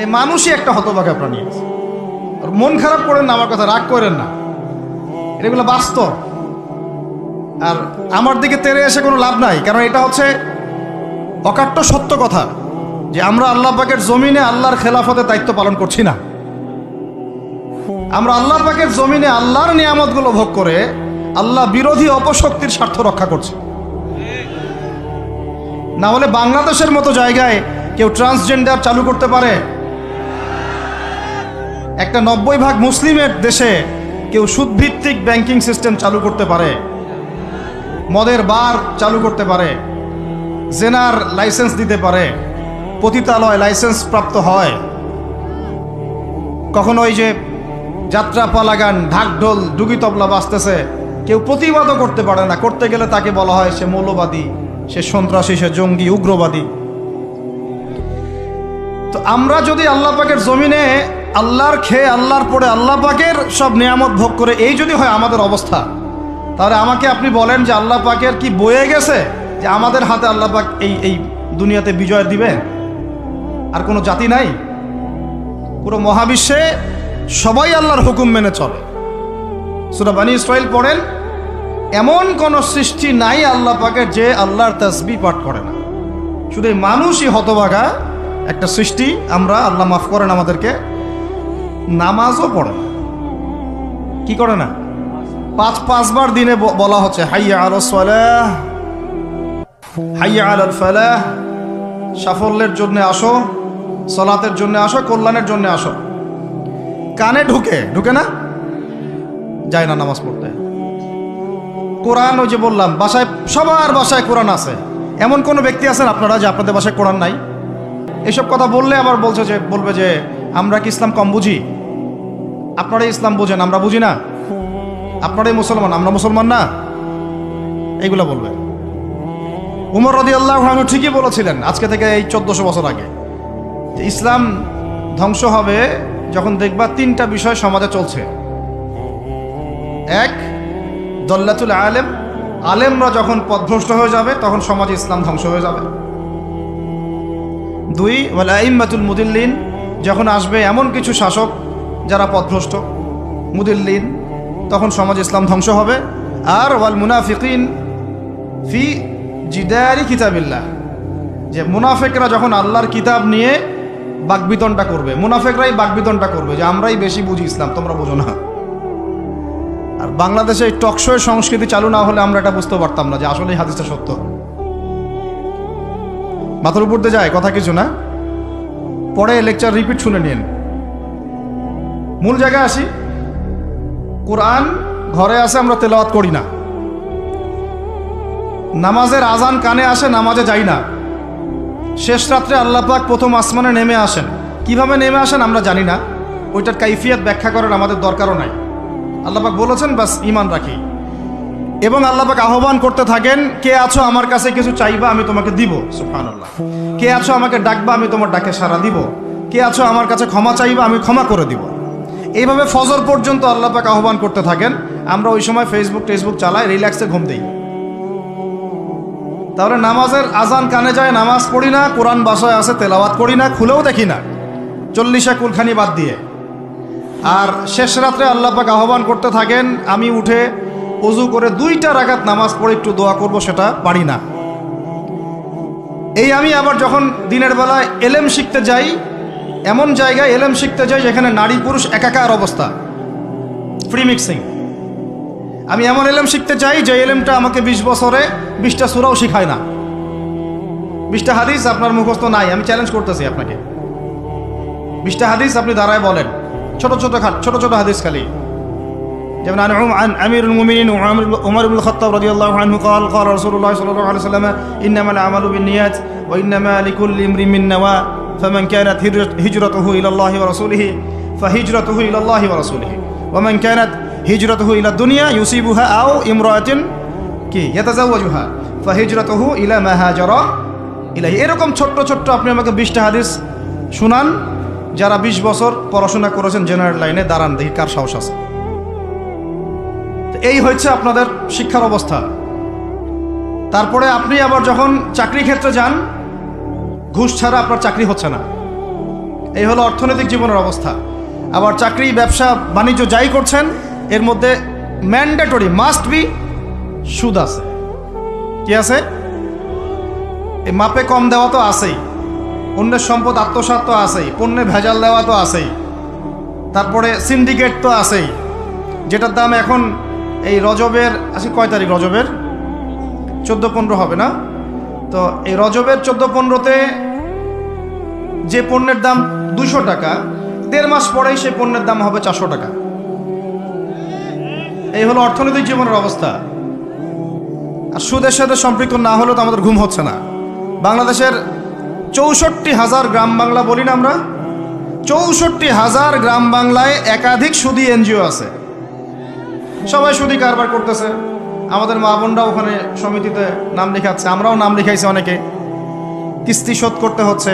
এই মানুষই একটা হতভাগা প্রাণী আছে। আর মন খারাপ করেন না, আমার কথা রাগ করেন না। এগুলো বাস্তব। আর আমার দিকে তেরে এসে কোনো লাভ নাই, কারণ এটা হচ্ছে অকাট্য সত্য কথা যে আমরা আল্লাহ পাকের জমিনে আল্লাহর খেলাফতে দায়িত্ব পালন করছি না। আমরা আল্লাহ পাকের জমিনে আল্লাহর নিয়ামতগুলো ভোগ করে আল্লাহ বিরোধী অপশক্তির স্বার্থ রক্ষা করছে। না হলে বাংলাদেশের মতো জায়গায় কেউ ট্রান্সজেন্ডার চালু করতে পারে একটা নব্বই ভাগ মুসলিমের দেশে কেউ সুদভিত্তিক ব্যাংকিং সিস্টেম চালু করতে পারে, মদের বার চালু করতে পারে, জেনার লাইসেন্স দিতে পারে, পতিতালয় লাইসেন্স প্রাপ্ত হয়। কখনো ওই যে যাত্রা পালাগান ঢাকঢোল ডুগি তবলা বাজতেছে, কেউ প্রতিবাদও করতে পারে না। করতে গেলে তাকে বলা হয় সে মৌলবাদী, সে সন্ত্রাসী, সে জঙ্গি, উগ্রবাদী। তো আমরা যদি আল্লাহ পাকের জমিনে আল্লাহর খেয়ে আল্লাহর পরে আল্লাহ পাকের সব নিয়ামত ভোগ করে এই যদি হয় আমাদের অবস্থা। তাহলে আমাকে আপনি বলেন যে আল্লাহ পাকের কি বয়ে গেছে যে আমাদের হাতে আল্লাহ পাক এই এই দুনিয়াতে বিজয় দিবে আর কোনো জাতি নাই। পুরো মহাবিশ্বে সবাই আল্লাহর হুকুম মেনে চলে। সুরা বানী ইসরাইল পড়েন, এমন কোন সৃষ্টি নাই আল্লাহ পাকের যে আল্লাহর তসবি পাঠ করে না। শুধু মানুষই হতভাগা একটা সৃষ্টি, আমরা আল্লাহ মাফ করেন আমাদেরকে। নামাজও পড়ে কি করে না? পাঁচ, পাঁচবার দিনে বলা হচ্ছে, হাইয়া আলো সালাহ, হাইয়া আল ফালাহ, সাফল্যের জন্য আসো, সলাতের জন্য আসো, কল্যাণের জন্য আসো। কানে ঢুকে ঢুকে না? যায় না নামাজ পড়তে। কোরআন ওই যে বললাম, বাসায়, সবার বাসায় কোরআন আছে। এমন কোনো ব্যক্তি আছেন আপনারা যে আপনাদের বাসায় কোরআন নাই? এসব কথা বললে আবার বলছে যে, বলবে যে, আমরা কি ইসলাম কম বুঝি? আপনারাই ইসলাম বুঝেন, আমরা বুঝি না? আপনারাই মুসলমান, আমরা মুসলমান না? এইগুলো বলবে উমর রদি আল্লাহ ঠিকই বলেছিলেন, আজকে থেকে এই চোদ্দশো বছর আগে। ইসলাম ধ্বংস হবে যখন দেখবা তিনটা বিষয় সমাজে চলছে। এক, দল্লাতুল আলেম। আলেমরা যখন পথভ্রষ্ট হয়ে যাবে, তখন সমাজে ইসলাম ধ্বংস হয়ে যাবে। দুই, ওয়াল আইম্মাতুল মুদিল্লিন। যখন আসবে এমন কিছু শাসক যারা পথভ্রষ্ট, মুদিল্লিন, তখন সমাজ ইসলাম ধ্বংস হবে। আর ওয়াল মুনাফিকিন ফি জিদারি কিতাবিল্লাহ। যে মুনাফেকরা যখন আল্লাহর কিতাব নিয়ে বাকবিতনটা করবে, মুনাফেকরাই বাকবিতনটা করবে, যে আমরাই বেশি বুঝি ইসলাম, তোমরা বোঝো না। আর বাংলাদেশে এই টকশোয়ের সংস্কৃতি চালু না হলে আমরা এটা বুঝতে পারতাম না যে আসলে এই হাদিসটা সত্য। মাথার উপর দিয়ে যায়, কথা কিছু না। পরে লেকচার রিপিট শুনে নিন। মূল জায়গায় আসি। কোরআন ঘরে আসে আমরা তেলাওয়াত করি না। নামাজের আজান কানে আসে, নামাজে যাই না। শেষ রাত্রে আল্লাহ পাক প্রথম আসমানে নেমে আসেন। কীভাবে নেমে আসেন আমরা জানি না। ওইটার কাইফিয়াত ব্যাখ্যা করার আমাদের দরকারও নাই। আল্লাহ পাক বলেছেন, বাস ইমান রাখি। এবং আল্লাহ পাক আহ্বান করতে থাকেন, কে আছো আমার কাছে কিছু চাইবা, আমি তোমাকে দিব। সুবহানাল্লাহ। কে আছো আমাকে ডাকবা, আমি তোমার ডাকে সাড়া দিব। কে আছো আমার কাছে ক্ষমা চাইবা, আমি ক্ষমা করে দিব। এইভাবে ফজর পর্যন্ত আল্লাহ পাক আহ্বান করতে থাকেন। আমরা ওই সময় ফেসবুক টেসবুক চালাই, রিল্যাক্সে ঘুম দিই। তাহলে নামাজের আজান কানে যায়, নামাজ পড়ি না, কোরআন বাসায় আছে, তেলাওয়াত করি না, খুলেও দেখি না। চল্লিশে কুলখানি বাদ দিয়ে। আর শেষ রাত্রে পাক আহ্বান করতে থাকেন, আমি উঠে অজু করে দুইটা রাগাত নামাজ পড়ে একটু দোয়া করব, সেটা পারি না। এই আমি আবার যখন দিনের বেলায় এলেম শিখতে যাই এমন জায়গায় এলেম শিখতে যাই যেখানে নারী পুরুষ একাকার অবস্থা ফ্রি মিক্সিং আমি এমন এলেম শিখতে চাই যে এলেমটা আমাকে বিশ বছরে বিশটা সুরাও শিখায় না বিশটা হাদিস আপনার মুখস্থ নাই আমি চ্যালেঞ্জ করতেছি আপনাকে বিশটা হাদিস আপনি দাঁড়ায় বলেন ছোট ছোট খা- ছোট ছোট হাদিস খালি যেমন عن عم- عن امير المؤمنين وعمر عمر بن الخطاب رضي الله عنه قال قال رسول الله صلى الله عليه وسلم انما الاعمال بالنيات وانما لكل امرئ من نوى فمن كانت هجرت- هجرته الى الله ورسوله فهجرته الى الله ورسوله ومن كانت هجرته الى الدنيا يصيبها او امراه কি ইয়াতাজাওয়াজুহা ফাহিজরাতুহু ইলা মা হাজারা ইলাহি এরকম ছোট্ট ছোট্ট আপনি আমাকে বিশটা হাদিস শুনান যারা বিশ বছর পড়াশোনা করেছেন জেনারেল লাইনে দাঁড়ান দেখি কার সাহস আছে তো এই হচ্ছে আপনাদের শিক্ষার অবস্থা তারপরে আপনি আবার যখন চাকরি ক্ষেত্রে যান ঘুষ ছাড়া আপনার চাকরি হচ্ছে না। এই হলো অর্থনৈতিক জীবনের অবস্থা। আবার চাকরি, ব্যবসা, বাণিজ্য যাই করছেন, এর মধ্যে ম্যান্ডেটরি মাস্ট বি সুদ আছে। কি আছে? এই মাপে কম দেওয়া তো আছেই। অন্যের সম্পদ আত্মসাৎ তো আছেই। পণ্যে ভেজাল দেওয়া তো আছেই। তারপরে সিন্ডিকেট তো আছেই। যেটার দাম এখন এই রজবের, আজকে কয় তারিখ রজবের? চোদ্দ পনেরো হবে না? তো এই রজবের চোদ্দ পনেরোতে যে পণ্যের দাম দুশো টাকা, দেড় মাস পরেই সেই পণ্যের দাম হবে চারশো টাকা। এই হলো অর্থনৈতিক জীবনের অবস্থা। আর সুদের সাথে সম্পৃক্ত না হলেও তো আমাদের ঘুম হচ্ছে না। বাংলাদেশের চৌষট্টি হাজার গ্রাম বাংলা বলি না আমরা। চৌষট্টি হাজার গ্রাম বাংলায় একাধিক সুদী এনজিও আছে। সবাই সুদী কারবার করতেছে। আমাদের মা বোনরা ওখানে সমিতিতে নাম লেখাচ্ছে, আমরাও নাম লেখাইছি অনেকে। কিস্তি শোধ করতে হচ্ছে।